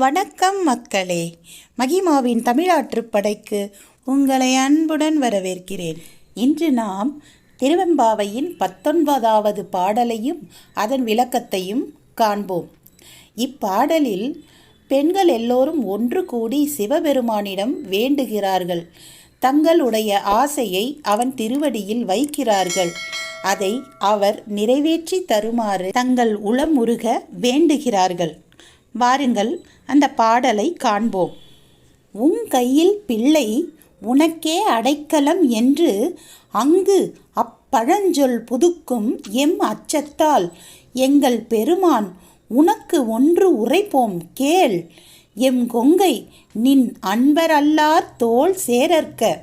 வணக்கம் மக்களே. மகிமாவின் தமிழாற்று படைக்கு உங்களை அன்புடன் வரவேற்கிறேன். இன்று நாம் திருவெம்பாவையின் பத்தொன்பதாவது பாடலையும் அதன் விளக்கத்தையும் காண்போம். இப்பாடலில் பெண்கள் எல்லோரும் ஒன்று கூடி சிவபெருமானிடம் வேண்டுகிறார்கள். தங்களுடைய ஆசையை அவன் திருவடியில் வைக்கிறார்கள். அதை அவர் நிறைவேற்றி தருமாறு தங்கள் உளமுருக வேண்டுகிறார்கள். வாருங்கள் அந்த பாடலை காண்போம். உன் கையில் பிள்ளை உனக்கே அடைக்கலம் என்று அங்கு அப்பழஞ்சொல் புதுக்கும் எம் அச்சத்தால் எங்கள் பெருமான் உனக்கு ஒன்று உரைப்போம் கேள். எம் கொங்கை நின் அன்பரல்லார் தோல் சேரற்க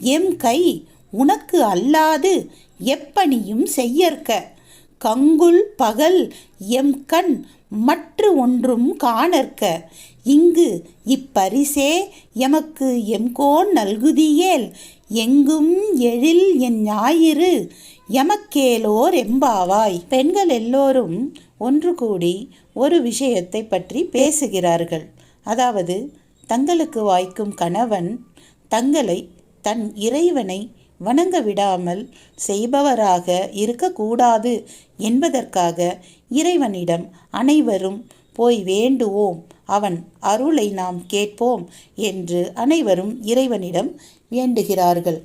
எம் கை உனக்கு அல்லாது எப்பணியும் செய்யற்க. கங்குல் பகல் எம் கண் மற்று ஒன்றும் காணற்க. இங்கு இப்பரிசே எமக்கு எம்கோன் நல்குதியேல். எங்கும் எழில் என் ஞாயிறு எமக்கேலோர் எம்பாவாய். பெண்கள் எல்லோரும் ஒன்று கூடி ஒரு விஷயத்தை பற்றி பேசுகிறார்கள். அதாவது தங்களுக்கு வாய்க்கும் கணவன் தங்களை தன் இறைவனை வணங்க விடாமல் செய்பவராக இருக்கக்கூடாது என்பதற்காக இறைவனிடம் அனைவரும் போய் வேண்டுவோம். அவன் அருளை நாம் கேட்போம் என்று அனைவரும் இறைவனிடம் வேண்டுகிறார்கள்.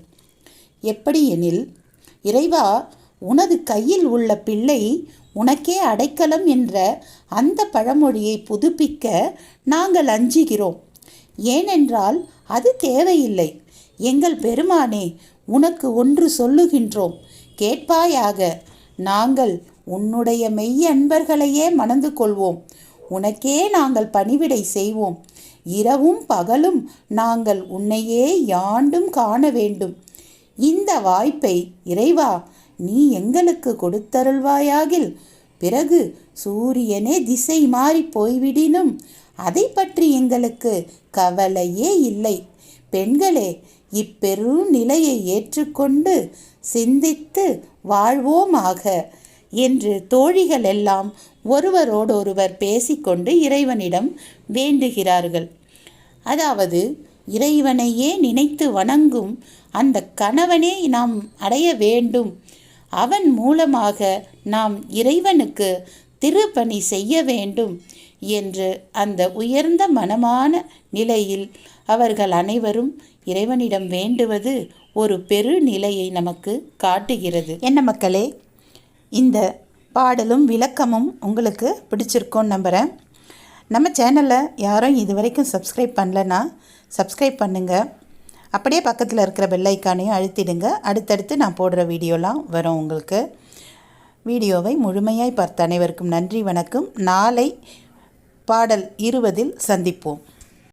எப்படியெனில் இறைவா உனது கையில் உள்ள பிள்ளை உனக்கே அடைக்கலம் என்ற அந்த பழமொழியை புதுப்பிக்க நாங்கள் அஞ்சுகிறோம். ஏனென்றால் அது தேவையில்லை. எங்கள் பெருமானே உனக்கு ஒன்று சொல்லுகின்றோம். கேட்பாயாக நாங்கள் உன்னுடைய மெய் அன்பர்களையே மணந்து கொள்வோம். உனக்கே நாங்கள் பணிவிடை செய்வோம். இரவும் பகலும் நாங்கள் உன்னையே யாண்டும் காண வேண்டும். இந்த வாய்ப்பை இறைவா நீ எங்களுக்கு கொடுத்தருள்வாயாகில் பிறகு சூரியனே திசை மாறி போய்விடினும் அதை பற்றி எங்களுக்கு கவலையே இல்லை. பெண்களே இப்பெரும் நிலையை ஏற்றுக்கொண்டு சிந்தித்து வாழ்வோமாக என்று தோழிகள் எல்லாம் ஒருவரோடொருவர் பேசிக்கொண்டு இறைவனிடம் வேண்டுகிறார்கள். அதாவது இறைவனையே நினைத்து வணங்கும் அந்த கணவனே நாம் அடைய வேண்டும். அவன் மூலமாக நாம் இறைவனுக்கு திருப்பணி செய்ய வேண்டும். என்று அந்த உயர்ந்த மனமான நிலையில் அவர்கள் அனைவரும் இறைவனிடம் வேண்டுவது ஒரு பெரு நிலையை நமக்கு காட்டுகிறது. என்ன மக்களே இந்த பாடலும் விளக்கமும் உங்களுக்கு பிடிச்சிருக்கோன்னு நம்புகிறேன் நம்ம சேனலை யாரும் இது வரைக்கும் சப்ஸ்கிரைப் பண்ணலன்னா சப்ஸ்கிரைப் பண்ணுங்கள் அப்படியே பக்கத்தில் இருக்கிற பெல்லைக்கானையும் அழுத்திடுங்க. அடுத்தடுத்து நான் போடுற வீடியோலாம் வரும் உங்களுக்கு. வீடியோவை முழுமையாய் பார்த்த அனைவருக்கும் நன்றி வணக்கம். நாளை பாடல் இருபதில் சந்திப்போம்.